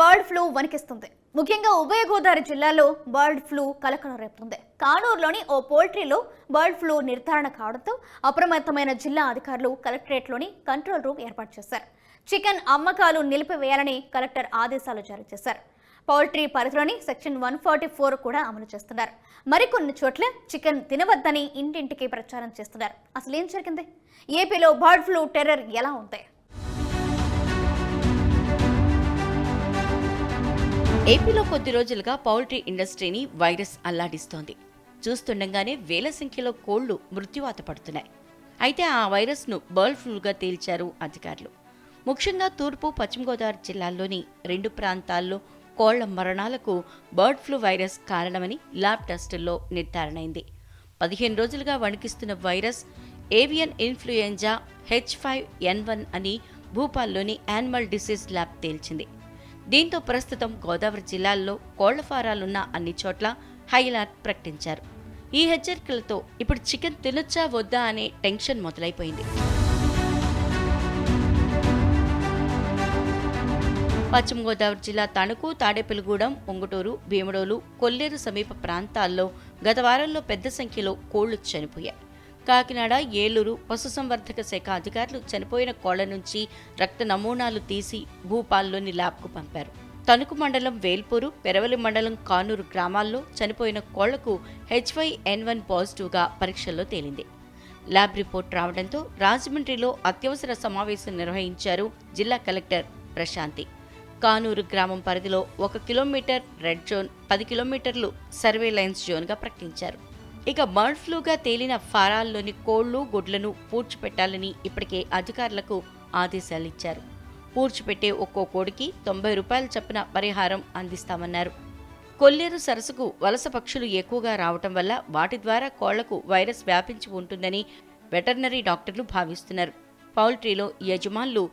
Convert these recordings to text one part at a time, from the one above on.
Bird flu వణికిస్తుంది. ముఖ్యంగా ఉభయ గోదావరి జిల్లాలో బర్డ్ ఫ్లూ కలకలం రేపుతుంది. కానూరులోని ఓ పోల్ట్రీలో బర్డ్ ఫ్లూ నిర్ధారణ కావడంతో అప్రమత్తమైన జిల్లా అధికారులు కలెక్టరేట్లోని కంట్రోల్ రూమ్ ఏర్పాటు చేశారు. చికెన్ అమ్మకాలు నిలిపివేయాలని కలెక్టర్ ఆదేశాలు జారీ చేశారు. పౌల్ట్రీ పరిధిలోని సెక్షన్ వన్ ఫార్టీ ఫోర్ కూడా అమలు చేస్తున్నారు. మరికొన్ని చోట్ల చికెన్ తినవద్దని ఇంటింటికి ప్రచారం చేస్తున్నారు. అసలు ఏం జరిగింది? ఏపీలో బర్డ్ ఫ్లూ టెర్రర్ ఎలా ఉంది? ఏపీలో కొద్ది రోజులుగా పౌల్ట్రీ ఇండస్ట్రీని వైరస్ అల్లాడిస్తోంది. చూస్తుండగానే వేల సంఖ్యలో కోళ్ళు మృత్యువాత పడుతున్నాయి. అయితే ఆ వైరస్ను బర్డ్ ఫ్లూగా తేల్చారు అధికారులు. ముఖ్యంగా తూర్పు పశ్చిమ గోదావరి జిల్లాల్లోని రెండు ప్రాంతాల్లో కోళ్ళ మరణాలకు బర్డ్ ఫ్లూ వైరస్ కారణమని ల్యాబ్ టెస్టుల్లో నిర్ధారణైంది. పదిహేను రోజులుగా వణికిస్తున్న virus avian influenza H five N one అని భూపాల్లోని యానిమల్ డిసీజ్ ల్యాబ్ తేల్చింది. దీంతో ప్రస్తుతం గోదావరి జిల్లాల్లో కోళ్ళ ఫారాలున్న అన్ని చోట్ల హై అలర్ట్ ప్రకటించారు. ఈ హెచ్చరికలతో ఇప్పుడు చికెన్ తినొచ్చా వద్దా అనే టెన్షన్ మొదలైపోయింది. పశ్చిమ గోదావరి జిల్లా తణుకు తాడేపల్లిగూడెం ఉంగుటూరు భీమడోలు కొల్లేరు సమీప ప్రాంతాల్లో గత వారంలో పెద్ద సంఖ్యలో కోళ్ళు చనిపోయాయి. కాకినాడ ఏలూరు పశుసంవర్ధక శాఖ అధికారులు చనిపోయిన కోళ్ళ నుంచి రక్త నమూనాలు తీసి భూపాల్లోని ల్యాబ్కు పంపారు. తణుకు మండలం వేల్పూరు పెరవలి మండలం కానూరు గ్రామాల్లో చనిపోయిన కోళ్ళకు హెచ్వై ఎన్ వన్ పాజిటివ్గా పరీక్షల్లో తేలింది. ల్యాబ్ రిపోర్ట్ రావడంతో రాజమండ్రిలో అత్యవసర సమావేశం నిర్వహించారు జిల్లా కలెక్టర్ ప్రశాంతి. కానూరు గ్రామం పరిధిలో ఒక కిలోమీటర్ రెడ్ జోన్ పది కిలోమీటర్లు సర్వేలైన్స్ జోన్గా ప్రకటించారు. ఇక బర్డ్ ఫ్లూగా తేలిన ఫారాల్లోని కోళ్ళు గుడ్లను పూడ్చిపెట్టాలని ఇప్పటికే అధికారులకు ఆదేశాలు ఇచ్చారు పూడ్చిపెట్టే ఒక్కో కోడికి తొంభై రూపాయల చొప్పున పరిహారం అందిస్తామన్నారు. కొల్లేరు సరస్సుకు వలస పక్షులు ఎక్కువగా రావటం వల్ల వాటి ద్వారా కోళ్ళకు వైరస్ వ్యాపించి ఉంటుందని వెటర్నరీ డాక్టర్లు భావిస్తున్నారు. పౌల్ట్రీలో యజమానులు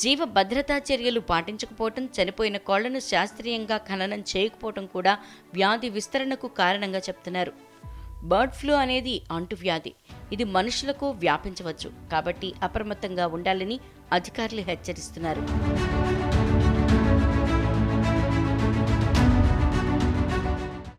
జీవ భద్రతా చర్యలు పాటించకపోవటం చనిపోయిన కోళ్ళను శాస్త్రీయంగా ఖననం చేయకపోవటం కూడా వ్యాధి విస్తరణకు కారణంగా చెప్తున్నారు. బర్డ్ ఫ్లూ అనేది అంటువ్యాధి. ఇది మనుషులకు వ్యాపించవచ్చు. కాబట్టి అప్రమత్తంగా ఉండాలని అధికారులు హెచ్చరిస్తున్నారు.